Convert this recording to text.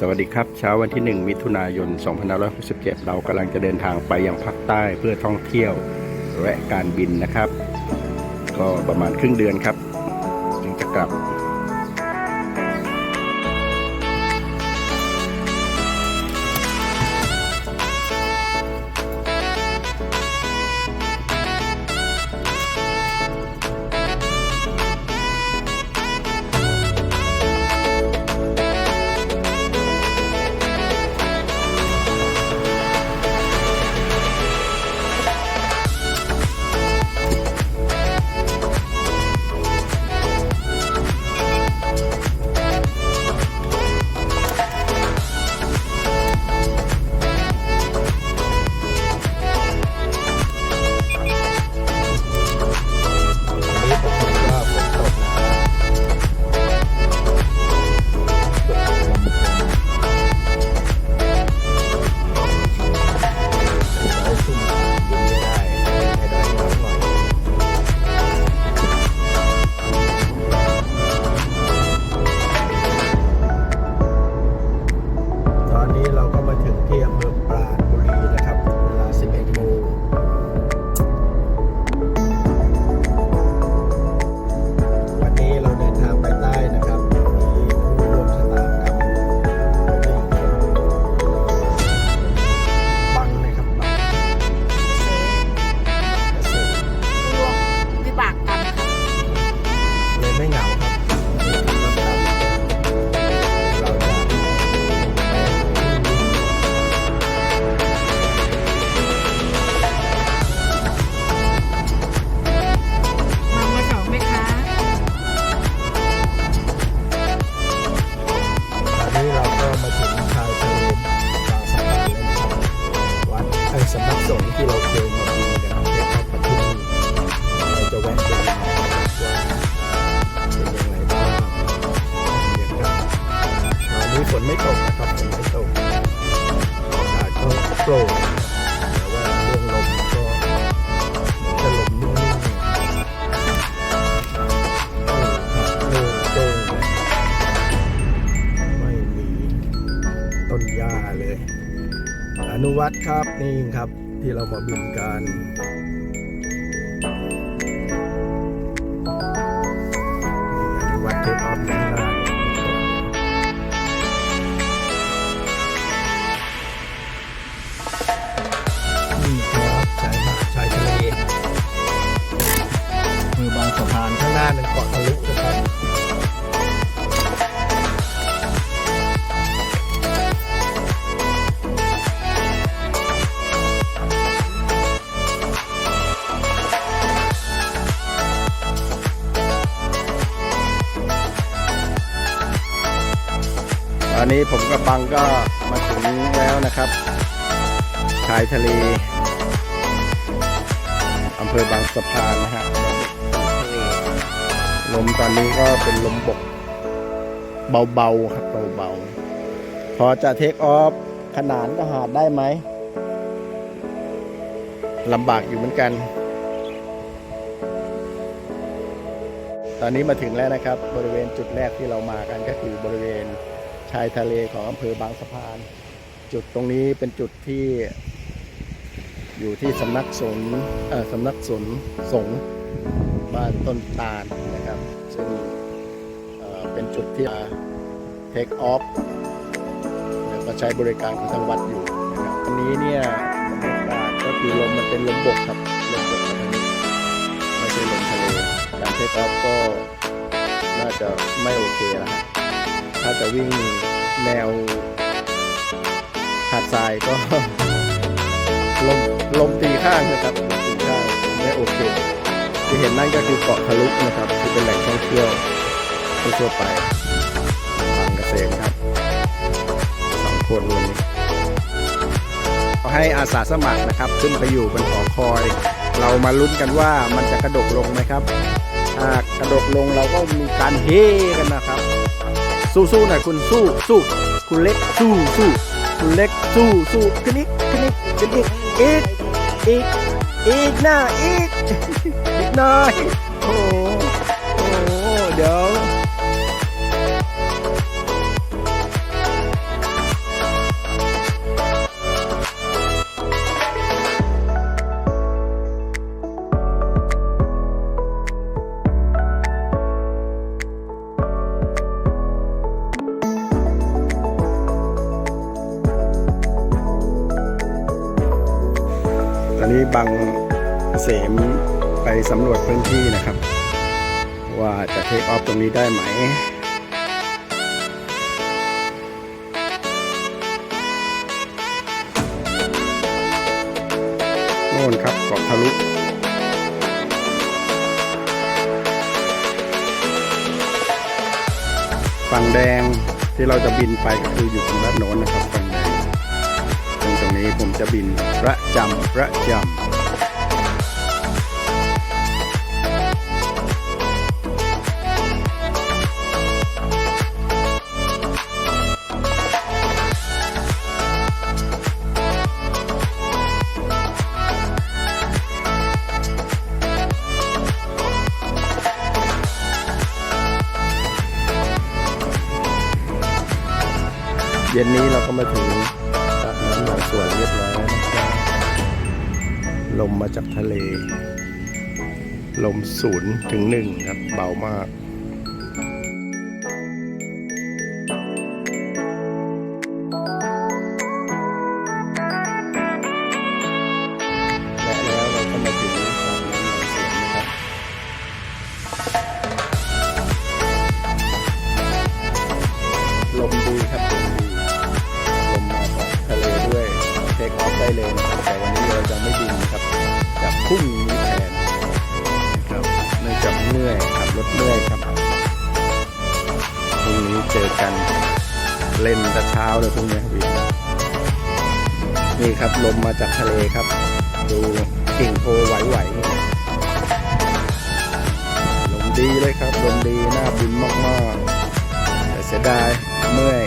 สวัสดีครับเช้าวันที่ 1 มิถุนายน 2567 เรากำลังจะเดินทางไปยังภาคใต้เพื่อท่องเที่ยวและการบินนะครับ ก็ประมาณครึ่งเดือนครับ ถึงจะกลับ ไม่ตกนะครับฝนไม่ตกอากาศก็โปร่งแต่ว่าเรื่องลมก็จะลมนิ่งๆโอ้โล่งโจ้งไม่มีต้นหญ้าเลย อนุวัตครับนี่ครับที่เรามาบินกัน นนี้ผมกับบังก็มาถึงแล้วนะครับ ชายทะเลอำเภอบางสะพานนะฮะลมตอนนี้ก็เป็นลมบกเบาๆครับเบาๆพอจะเทคออฟขนานก็หาดได้ไหมลำบากอยู่เหมือนกัน ตอนนี้มาถึงแล้วนะครับ บริเวณจุดแรกที่เรามากันก็คือบริเวณ ชายทะเลของอำเภอบางสะพาน จุดตรงนี้เป็นจุดที่อยู่ที่สำนักสงฆ์สำนักสงฆ์สงฆ์บ้านต้นตาลนะครับ ซึ่งเเป็นจุดที่เทคออฟแล้วก็ใช้บริการของทางวัดอยู่นะครับวันนี้เนี่ยบรรยากาศก็คือลมมันเป็นลมบกครับลมบกครับนี้ไม่ใช่ลมทะเลการเทคออฟก็น่าจะไม่โอเคแล้วฮะถ้าจะวิ่ง แนวหาดทรายก็ ลมลมตีข้างนะครับลมตีข้างไม่โอเคที่เห็นนั่นก็คือเกาะทะลุนะครับที่เป็นแหล่งท่องเที่ยวทั่วไปบางเกษมครับสองคนวันนี้ขอให้อาสาสมัครนะครับ ขึ้นไปอยู่บนหอคอย เรามาลุ้นกันว่ามันจะกระดกลงไหมครับถ้ากระดกลงเราก็มีการเฮกันนะครับ สู้ๆหน่อยคุณสู้สู้คุณเล็กสู้สู้คุณเล็กสู้สู้ขึ้นอีกขึ้นอีกขึ้นอีกอีกอีกอีกหน้าอีกอีกหน่อยโอ้โหโอ้โหเดี๋ยว บังเสมไปสำรวจพื้นที่นะครับ ว่าจะเทคออฟตรงนี้ได้ไหมโน่นครับเกาะทะลุฝั่งแดงที่เราจะบินไปก็คืออยู่ตรงด้านโน้นนะครับฝั่งแดงตรงตรง นี้ผมจะบินประจำประจำเย็นนี้เราก็มาถึง น้ำบางสวนเรียบร้อยแล้วนะครับลมมาจากทะเล ลมศูนย์ถึงหนึ่งครับ เบามาก ได้เลยนะครับแต่วันนี้เราจะไม่บินนครับจะพุ่งนี้แทนนะครับเนื่องจากเหนื่อยขับรถเหนื่อยครับพรุ่งนี้เจอกันเล่นแต่เช้าเลยพรุ่งนี้วินนี่ครับลมมาจากทะเลครับ ดูกิ่งโพไหวๆลมดีเลยครับลมดีน่าบินมากๆแต่เสียดายเมื่อย